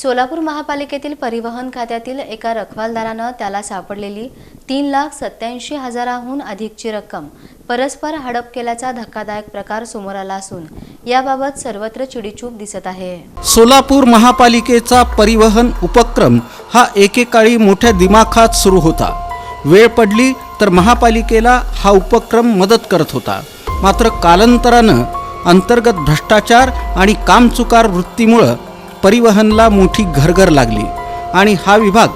सोलापूर महापालिकेतील परिवहन खात्यातील एका रखवालदारानं त्याला सापडलेली तीन लाख सत्याऐंशी हजाराहून अधिकची रक्कम परस्पर हडप केल्याचा धक्कादायक प्रकार समोर आला असून याबाबत सर्वत्र चिडीचूप दिसत आहे. सोलापूर महापालिकेचा परिवहन उपक्रम हा एकेकाळी मोठ्या दिमाखात सुरू होता. वेळ पडली तर महापालिकेला हा उपक्रम मदत करत होता. मात्र कालांतरानं अंतर्गत भ्रष्टाचार आणि कामचुकार वृत्तीमुळं परिवहनला मोठी घरघर लागली आणि हा विभाग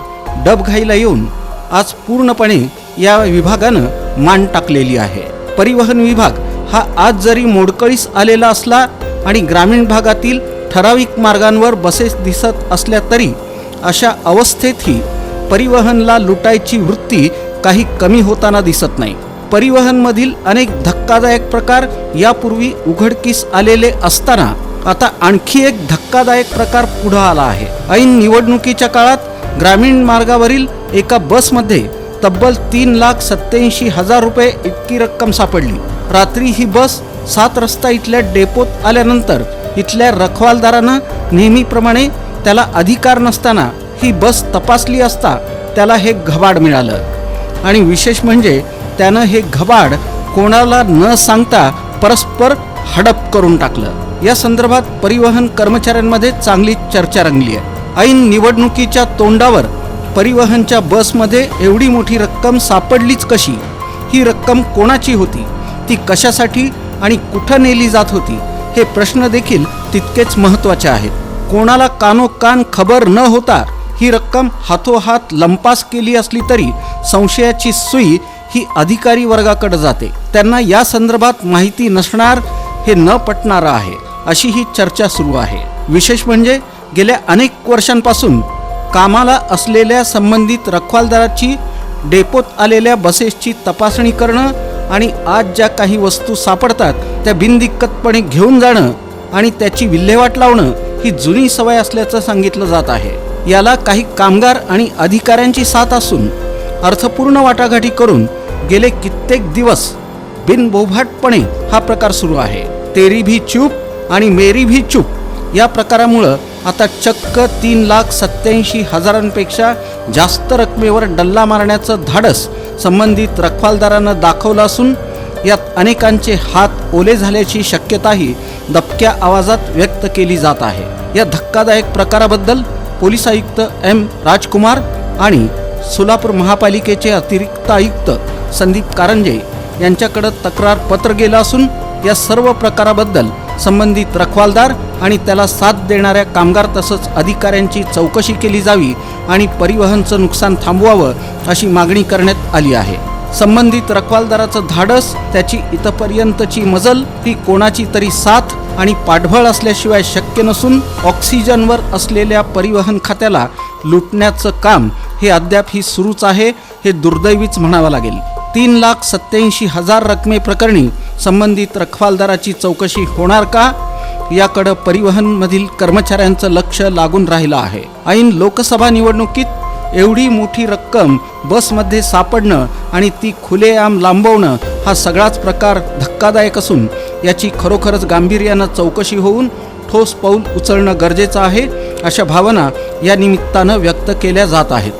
डबघाईला येऊन आज पूर्णपणे या विभागानं मान टाकलेली आहे. परिवहन विभाग हा आज जरी मोडकळीस आलेला असला आणि ग्रामीण भागातील ठराविक मार्गांवर बसेस दिसत असल्या तरी अशा अवस्थेतही परिवहनला लुटायची वृत्ती काही कमी होताना दिसत नाही. परिवहनमधील अनेक धक्कादायक प्रकार यापूर्वी उघडकीस आलेले असताना आता आणखी एक धक्कादायक प्रकार पुढं आला आहे. ऐन निवडणुकीच्या काळात ग्रामीण मार्गावरील एका बसमध्ये तब्बल तीन लाख सत्याऐंशी हजार रुपये इतकी रक्कम सापडली. रात्री ही बस सात रस्ता इथल्या डेपोत आल्यानंतर इथल्या रखवालदारानं नेहमीप्रमाणे त्याला अधिकार नसताना ही बस तपासली असता त्याला हे घबाड मिळालं. आणि विशेष म्हणजे त्यानं हे घबाड कोणाला न सांगता परस्पर हडप करून टाकलं. या संदर्भात परिवहन कर्मचाऱ्यांमध्ये चांगली चर्चा रंगली आहे. ऐन निवडणुकीच्या तोंडावर परिवहनच्या बसमध्ये एवढी मोठी रक्कम सापडलीच कशी? ही रक्कम कोणाची होती? ती कशासाठी आणि कुठं नेली जात होती? हे प्रश्न देखील तितकेच महत्त्वाचे आहेत. कोणाला कानोकान खबर न होता ही रक्कम हातोहात लंपास केली असली तरी संशयाची सुई ही अधिकारी वर्गाकडे जाते. त्यांना या संदर्भात माहिती नसणार हे न पटणारं आहे. अशी ही चर्चा सुरू आहे. विशेष म्हणजे गेल्या अनेक वर्षांपासून कामाला असलेल्या संबंधित रखवालदाराची डेपोत आलेल्या बसेसची तपासणी करणं आणि आज ज्या काही वस्तू सापडतात त्या बिनदिक्कतपणे घेऊन जाणं आणि त्याची विल्हेवाट लावणं ही जुनी सवय असल्याचं सांगितलं जात आहे. याला काही कामगार आणि अधिकाऱ्यांची साथ असून अर्थपूर्ण वाटाघाटी करून गेले कित्येक दिवस बिनबोभाटपणे हा प्रकार सुरू आहे. तेरी भी चूप आणि मेरी भी चूप या प्रकारामुळं आता चक्क तीन लाख सत्याऐंशी हजारांपेक्षा जास्त रकमेवर डल्ला मारण्याचं धाडस संबंधित रखवालदारानं दाखवलं असून यात अनेकांचे हात ओले झाल्याची शक्यताही दबक्या आवाजात व्यक्त केली जात आहे. या धक्कादायक प्रकाराबद्दल पोलीस आयुक्त एम राजकुमार आणि सोलापूर महापालिकेचे अतिरिक्त आयुक्त संदीप कारंजे यांच्याकडं तक्रार पत्र गेलं असून या सर्व प्रकाराबद्दल संबंधित रखवालदार आणि त्याला साथ देणाऱ्या कामगार तसंच अधिकाऱ्यांची चौकशी केली जावी आणि परिवहनचं नुकसान थांबवावं अशी मागणी करण्यात आली आहे. संबंधित रखवालदाराचं धाडस त्याची इथपर्यंतची मजल ही कोणाची तरी साथ आणि पाठबळ असल्याशिवाय शक्य नसून ऑक्सिजनवर असलेल्या परिवहन खात्याला लुटण्याचं काम हे अद्याप ही सुरूच आहे हे दुर्दैवीच म्हणावं लागेल. तीन लाख सत्याऐंशी हजार रकमेप्रकरणी संबंधित रखवालदाराची चौकशी होणार का? याकडं परिवहनमधील कर्मचाऱ्यांचं लक्ष लागून राहिलं आहे. ऐन लोकसभा निवडणुकीत एवढी मोठी रक्कम बसमध्ये सापडणं आणि ती खुलेआम लांबवणं हा सगळाच प्रकार धक्कादायक असून याची खरोखरच गांभीर्यानं चौकशी होऊन ठोस पाऊल उचलणं गरजेचं आहे अशा भावना या निमित्तानं व्यक्त केल्या जात आहेत.